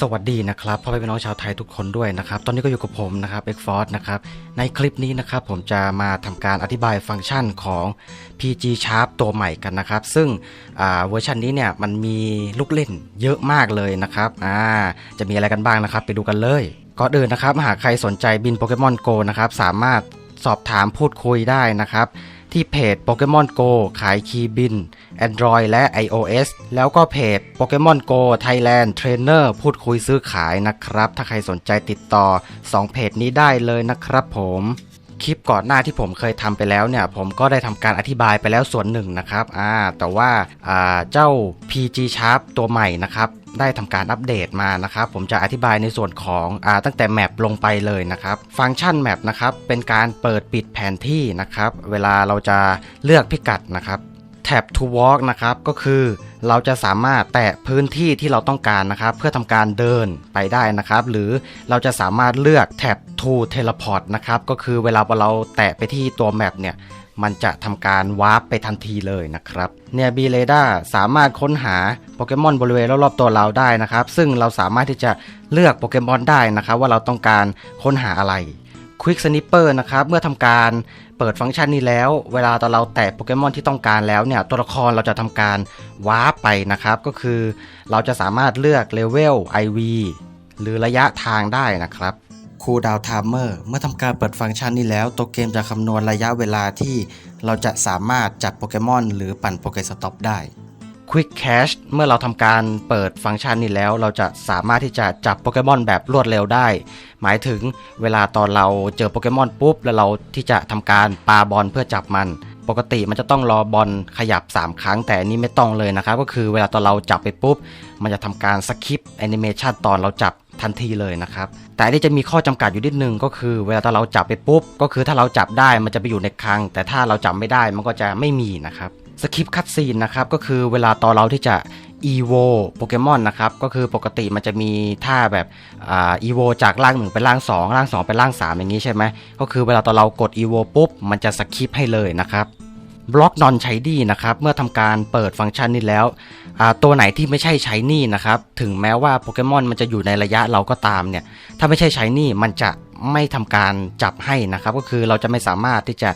สวัสดีนะครับพ่อแม่พี่น้องชาวไทยทุกคนด้วยนะครับ ตอนนี้ก็อยู่กับผมนะครับ x f o r c e นะครับ ในคลิปนี้นะครับผมจะมาทำการอธิบายฟังก์ชันของ PG Sharp ตัวใหม่กันนะครับ ซึ่งเวอร์ชันนี้เนี่ยมันมีลูกเล่นเยอะมากเลยนะครับจะมีอะไรกันบ้างนะครับ ไปดูกันเลย ก่อนอื่นนะครับ หากใครสนใจบินโปเกมอน Go นะครับ สามารถสอบถามพูดคุยได้นะครับ ที่เพจ Pokemon Go ขายคีย์บิน Android และ iOS แล้วก็เพจ Pokemon Go Thailand Trainer พูดคุยซื้อขายนะครับ ถ้าใครสนใจติดต่อ 2 เพจนี้ได้เลยนะครับผมคลิปก่อนหน้าที่ผมเคยทำไปแล้วเนี่ย ผมก็ได้ทำการอธิบายไปแล้วส่วนหนึ่งนะครับอ่าแต่ว่าอ่าเจ้า PG Sharp ตัวใหม่นะครับ ได้ทำการอัปเดตมานะครับ ผมจะอธิบายในส่วนของอตั้งแต่แมปลงไปเลยนะครับ ฟังก์ชันแมปนะครับ เป็นการเปิดปิดแผนที่นะครับ เวลาเราจะเลือกพิกัดนะครับแท็บ to walk นะครับ ก็คือเราจะสามารถแตะพื้นที่ที่เราต้องการนะครับ เพื่อทำการเดินไปได้นะครับ หรือเราจะสามารถเลือกแท็บ to teleport นะครับ ก็คือเวลาเราแตะไปที่ตัวแมปเนี่ย มันจะทำการวาร์ปไปทันทีเลยนะครับเนียบีเรดาสามารถค้นหาโปเกมอนบริเวณรอบๆตัวเราได้นะครับ ซึ่งเราสามารถที่จะเลือกโปเกมอนได้นะครับ ว่าเราต้องการค้นหาอะไร Quick Snipper นะครับเมื่อทำการเปิดฟังก์ชันนี้แล้ว เวลาตอนเราแตะโปเกมอนที่ต้องการแล้วเนี่ยตัวละครเราจะทำการวาร์ปไปนะครับ ก็คือเราจะสามารถเลือกเลเวล IV หรือระยะทางได้นะครับ คูลดาวน์ไทม์เมอร์เมื่อทำการเปิดฟังก์ชันนี้แล้ว ตัวเกมจะคำนวณระยะเวลาที่เราจะสามารถจับโปเกมอนหรือปั่นโปเกสต็อปได้ Quick Cache เมื่อเราทำการเปิดฟังก์ชันนี้แล้ว เราจะสามารถที่จะจับโปเกมอนแบบรวดเร็วได้ หมายถึงเวลาตอนเราเจอโปเกมอนปุ๊บ แล้วเราที่จะทำการปาบอลเพื่อจับมัน ปกติมันจะต้องรอบอลขยับ 3 ครั้ง แต่อันนี้ไม่ต้องเลยนะครับ ก็คือเวลาตอนเราจับไปปุ๊บ มันจะทำการสคิปแอนิเมชันตอนเราจับ ทันทีเลยนะครับ แต่อันนี้จะมีข้อจำกัดอยู่นิดนึงก็คือ เวลาตอนเราจับไปปุ๊บ ก็คือถ้าเราจับได้มันจะไปอยู่ในคลัง แต่ถ้าเราจับไม่ได้มันก็จะไม่มีนะครับสคริปต์คัตซีนนะครับก็คือเวลาตอนเราที่จะ evo โปเกมอนนะครับก็คือปกติมันจะมีท่าแบบอ่า evo จากร่างหนึ่งไปร่าง 2 ร่าง 2 ไปร่าง 3 อย่างนี้ใช่ไหมก็คือเวลาตอนเรากด evo ปุ๊บ มันจะสคริปต์ให้เลยนะครับ บล็อกนอนใช้ดีนะครับ เมื่อทำการเปิดฟังก์ชันนี้แล้ว ตัวไหนที่ไม่ใช่ใช้นี่นะครับ ถึงแม้ว่าโปเกมอนมันจะอยู่ในระยะเราก็ตามเนี่ย ถ้าไม่ใช่ใช้นี่มันจะไม่ทำการจับให้นะครับ ก็คือเราจะไม่สามารถที่จะ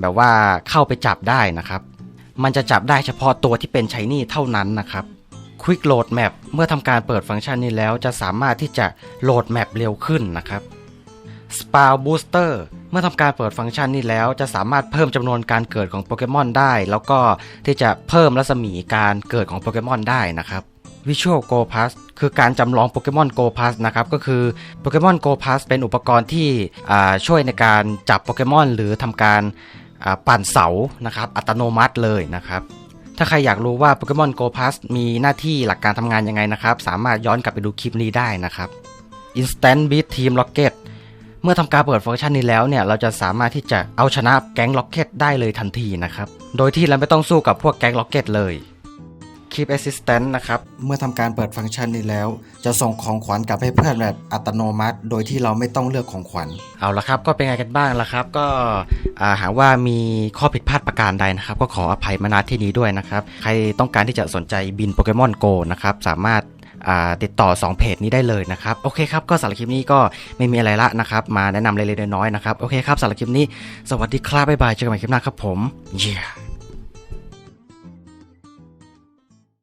แบบว่าเข้าไปจับได้นะครับ มันจะจับได้เฉพาะตัวที่เป็น s h นี่เท่านั้นนะครับ Quick Load Map เมื่อทำการเปิดฟังก์ชันนี้แล้วจะสามารถที่จะโหลดแมปเร็วขึ้นนะครับ Spell Booster มื่อทำการเปิดฟังก์ชันนี้แล้วจะสามารถเพิ่มจำนวนการเกิดของโปเกมอนได้ แล้วก็ที่จะเพิ่มรัศมีการเกิดของโปเกมอนได้นะครับ Visual Go Pass คือการจำลองโปเกมอน Go Pass นะครับก็คือโปเกมอน Go Pass เป็นอุปกรณ์ที่ช่วยในการจับโปเกมอนหรือทำการปั่นเสานะครับอัตโนมัติเลยนะครับถ้าใครอยากรู้ว่า Pokemon Go Pass มีหน้าที่หลักการทำงานยังไงนะครับ สามารถย้อนกลับไปดูคลิปนี้ได้นะครับ Instant Beat Team Rocket มื่อทำการเปิดฟังก์ชันนี้แล้วเนี่ย เราจะสามารถที่จะเอาชนะแก๊งล็อกเก็ตได้เลยทันทีนะครับ โดยที่เราไม่ต้องสู้กับพวกแก๊งล็อกเก็ตเลย Keep Assistant นะครับ เมื่อทำการเปิดฟังก์ชันนี้แล้ว จะส่งของขวัญกลับให้เพื่อนแบบอัตโนมัติ โดยที่เราไม่ต้องเลือกของขวัญ เอาละครับ ก็เป็นไงกันบ้างละครับ ก็อ่าหากว่ามีข้อผิดพลาดประการใดนะครับ ก็ขออภัยมาณที่นี้ด้วยนะครับ ใครต้องการที่จะสนใจบินโปเกมอนโกนะครับ สามารถอ่า ติดต่อ 2 เพจนี้ได้เลยนะครับ โอเคครับ ก็สารคลิปนี้ก็ไม่มีอะไรละนะครับ มาแนะนำเล็กๆน้อยๆนะครับ โอเคครับสารคลิปนี้ สวัสดีครับบ๊ายบายเจอกันใหม่คลิปหน้าครับผม เย้